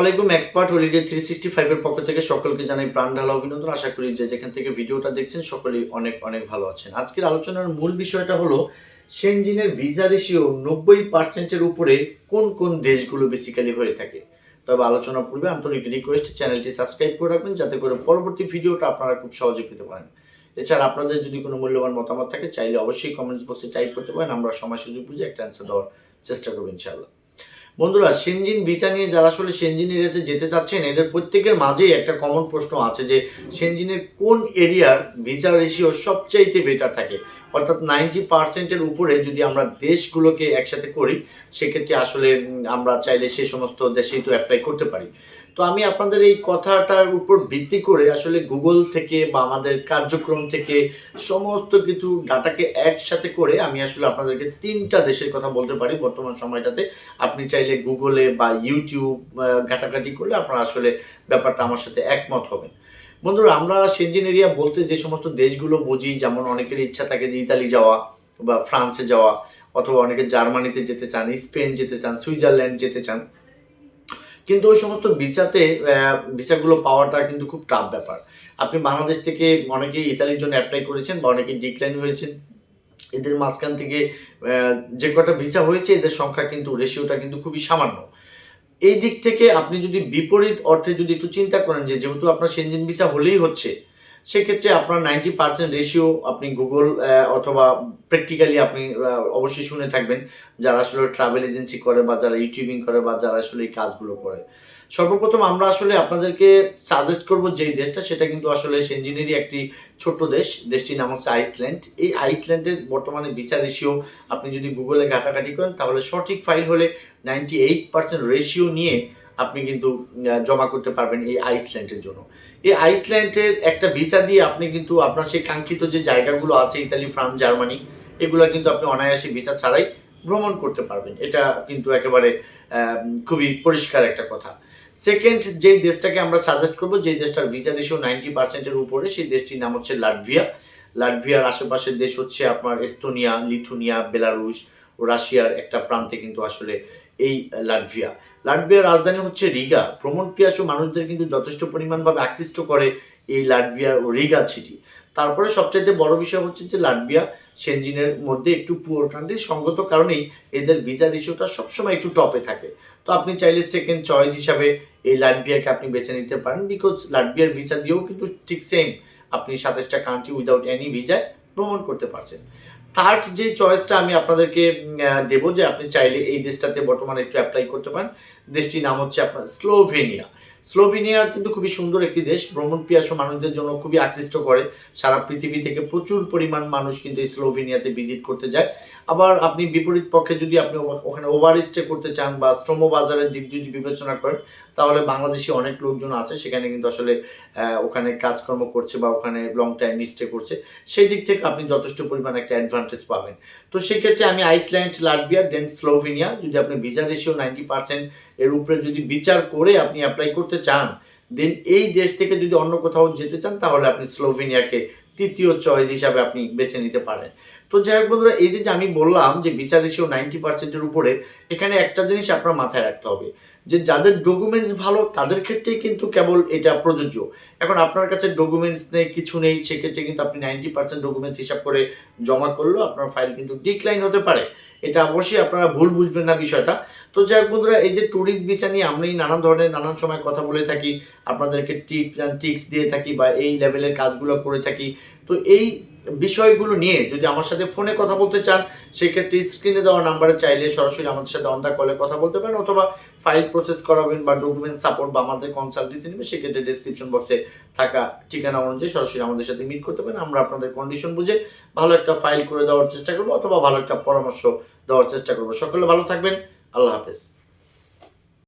আলাইকুম expert holiday three sixty ফাইভের পক্ষ থেকে সকলকে জানাই প্রাণ ঢালা অভিনন্দন। আশা করি যে যেখান থেকে ভিডিওটা দেখছেন, সকলেই অনেক অনেক ভালো আছেন। আজকের আলোচনার মূল বিষয়টা হলো সেনজিনের ভিসা রেশিও নব্বই পার্সেন্টের উপরে কোন কোন দেশগুলো বেসিক্যালি হয়ে থাকে। তবে আলোচনা পূর্বে আন্তরিক রিকোয়েস্ট চ্যানেলটি সাবস্ক্রাইব করে রাখবেন, যাতে করে পরবর্তী ভিডিওটা আপনারা খুব সহজে পেতে পারেন। এছাড়া আপনাদের যদি কোনো মূল্যবান মতামত থাকে, চাইলে অবশ্যই কমেন্টস বক্সে টাইপ করতে পারেন। আমরা সময় সুযোগ বুঝে একটা অ্যান্সার দেওয়ার চেষ্টা করব, ইনশাআল্লাহ। বন্ধুরা সেনজিন ভিসা নিয়ে যারা আসলে সেনজিন এরিয়াতে যেতে চাচ্ছেন, এদের প্রত্যেকের মাঝেই একটা কমন প্রশ্ন আছে যে সেনজিনের কোন এরিয়ার ভিসা রেশিও সবচাইতে বেটার থাকে? অর্থাৎ নাইনটি পার্সেন্টের উপরে যদি আমরা দেশগুলোকে একসাথে করি, সেক্ষেত্রে আসলে আমরা চাইলে সে সমস্ত দেশেই তো অ্যাপ্লাই করতে পারি। তো আমি আপনাদের এই কথাটার উপর ভিত্তি করে আসলে গুগল থেকে বা আমাদের কার্যক্রম থেকে সমস্ত কিছু ডাটাকে একসাথে করে আমি আসলে আপনাদেরকে তিনটা দেশের কথা বলতে পারি বর্তমান সময়টাতে। আপনি চাইলে গুগলে বা ইউটিউব ঘাটাঘাটি করলে আপনারা আসলে ব্যাপারটা আমার সাথে একমত হবেন। বন্ধুরা, আমরা সেনজেন এরিয়া বলতে যে সমস্ত দেশগুলো বুঝি, যেমন অনেকের ইচ্ছা থাকে যে ইতালি যাওয়া বা ফ্রান্সে যাওয়া, অথবা অনেকে জার্মানিতে যেতে চান স্পেন যেতে চান সুইজারল্যান্ড যেতে চান কিন্তু ওই সমস্ত ভিসাতে ভিসাগুলো পাওয়াটা কিন্তু খুব টাফ ব্যাপার। আপনি বাংলাদেশ থেকে অনেকে ইতালির জন্য অ্যাপ্লাই করেছেন বা অনেকে ডিক্লাইন হয়েছেন। এদের মাঝখান থেকে যে কটা ভিসা হয়েছে, এদের সংখ্যা কিন্তু রেশিওটা কিন্তু খুবই সামান্য। এই দিক থেকে আপনি যদি বিপরীত অর্থে যদি একটু চিন্তা করেন যে, যেহেতু আপনার সেনজিন ভিসা হলেই হচ্ছে সেক্ষেত্রে আপনার নাইনটি পার্সেন্ট রেশিও আপনি গুগল অথবা প্র্যাকটিক্যালি আপনি অবশ্যই শুনে থাকবেন যারা আসলে ট্রাভেল এজেন্সি করে বা যারা ইউটিউবিং করে বা যারা আসলে এই কাজগুলো করে। সর্বপ্রথম আমরা আসলে আপনাদেরকে সাজেস্ট করব যেই দেশটা, সেটা কিন্তু আসলে সেনজিনেরই একটি ছোট্ট দেশ। দেশটির নাম হচ্ছে আইসল্যান্ড এই আইসল্যান্ডের বর্তমানে ভিসা রেশিও আপনি যদি গুগলে ঘাটাঘাটি করেন, তাহলে সঠিক ফাইল হলে নাইনটি এইট পার্সেন্ট রেশিও নিয়ে আপনি কিন্তু জমা করতে পারবেন এই আইসল্যান্ডের জন্য। এই আইসল্যান্ডের একটা ভিসা দিয়ে আপনি কিন্তু আপনার সেই কাঙ্ক্ষিত যে জায়গাগুলো আছে, ইতালি, ফ্রান্স, জার্মানি, এগুলো কিন্তু আপনি অনায়াসে ভিসা ছাড়াই ভ্রমণ করতে পারবেন। এটা কিন্তু একেবারে খুবই পরিষ্কার একটা কথা। সেকেন্ড যেই দেশটাকে আমরা সাজেস্ট করব যেই দেশটার ভিসা রেশিও নাইনটি পার্সেন্টের উপরে, সেই দেশটির নাম হচ্ছে লাটভিয়া। লাটভিয়ার আশেপাশের দেশ হচ্ছে আপনার এস্তোনিয়া, লিথুনিয়া, বেলারুশ ও রাশিয়ার একটা প্রান্তে কিন্তু আসলে এই লাটভিয়া। লাটভিয়ার রাজধানী হচ্ছে রিগা। ভ্রমণ পিয়াসু মানুষদের কিন্তু যথেষ্ট পরিমাণভাবে আকৃষ্ট করে এই লাটভিয়ার ও রিগা সিটি। তারপরে সবচাইতে বড় বিষয় হচ্ছে যে লাটভিয়া, সেনজিনের মধ্যে একটু পুয়ার কান্ট্রি সঙ্গত কারণেই এদের ভিসা রেশিওটা সবসময় একটু টপে থাকে। তো আপনি চাইলে সেকেন্ড চয়েস হিসাবে এই লাটভিয়াকে আপনি বেছে নিতে পারেন বিকজ লাটভিয়ার ভিসা দিয়েও কিন্তু ঠিক সেম আপনি সাতাশটা কান্ট্রি উইদাউট এনি ভিসায় ভ্রমণ করতে পারছেন। থার্ড যে চয়েসটা আমি আপনাদেরকে দেবো যে আপনি চাইলে এই দেশটাতে বর্তমানে একটু অ্যাপ্লাই করতে পারেন। দেশটির নাম হচ্ছে আপনার স্লোভেনিয়া স্লোভেনিয়া কিন্তু খুবই সুন্দর একটি দেশ। ভ্রমণ পিয়াসু মানুষদের জন্য খুবই আকৃষ্ট করে। সারা পৃথিবী থেকে প্রচুর পরিমাণ মানুষ কিন্তু এই স্লোভেনিয়াতে ভিজিট করতে যায়। আবার আপনি বিপরীত পক্ষে যদি আপনি ওখানে ওভার স্টে করতে চান বা শ্রম বাজারের দিক যদি বিবেচনা করেন, তাহলে বাংলাদেশি অনেক লোকজন আছে। সেখানে কিন্তু আসলে ওখানে কাজকর্ম করছে বা ওখানে লং টাইম স্টে করছে। সেই দিক থেকে আপনি যথেষ্ট পরিমাণ একটা অ্যাডভান্টেজ পাবেন। তো সেক্ষেত্রে আমি আইসল্যান্ড, লাটভিয়া দেন স্লোভেনিয়া। যদি আপনি ভিসা রেশিও নাইনটি পার্সেন্ট এর উপরে যদি বিচার করে আপনি অ্যাপ্লাই করতে চান দেন এই দেশ থেকে যদি অন্য কোথাও যেতে চান, তাহলে আপনি স্লোভেনিয়াকে তৃতীয় চয়েস হিসাবে আপনি বেছে নিতে পারেন। তো যাই হোক বন্ধুরা, এই যে যে আমি বললাম যে বিচার রেশিও নাইনটি পার্সেন্টের উপরে, এখানে একটা জিনিস আপনার মাথায় রাখতে হবে। যে যাদের ডকুমেন্টস ভালো, তাদের ক্ষেত্রেই কিন্তু কেবল এটা প্রযোজ্য। এখন আপনার কাছে ডকুমেন্টস নেই, কিছু নেই, সেক্ষেত্রে কিন্তু আপনি নাইনটি পার্সেন্ট ডকুমেন্টস হিসাব করে জমা করলেও আপনার ফাইল কিন্তু ডিক্লাইন হতে পারে। এটা অবশ্যই আপনারা ভুল বুঝবেন না বিষয়টা। তো যাই হোক বন্ধুরা, এই যে ট্যুরিস্ট ভিসা নিয়ে আমি নানান ধরনের, নানান সময় কথা বলে থাকি, আপনাদেরকে টিপস অ্যান্ড টিক্স দিয়ে থাকি বা এই লেভেলের কাজগুলো করে থাকি। তো এই বিষয়গুলো নিয়ে যদি আমার সাথে ফোনে কথা বলতে চান, সেক্ষেত্রে স্ক্রিনে দেওয়া নাম্বারে চাইলে সরাসরি আমাদের সাথে অন দ্য কলে কথা বলতে পারেন অথবা ফাইল প্রসেস করাবেন বা ডকুমেন্ট সাপোর্ট বা আমাদের কনসালটেন্সি নেবেন সেক্ষেত্রে ডিসক্রিপশন বক্সে থাকা ঠিকানা অনুযায়ী সরাসরি আমাদের সাথে মিট করতে পারেন। আমরা আপনাদের কন্ডিশন বুঝে ভালো একটা ফাইল করে দেওয়ার চেষ্টা করব অথবা ভালো একটা পরামর্শ দেওয়ার চেষ্টা করব। সকলে ভালো থাকবেন। আল্লাহ হাফেজ।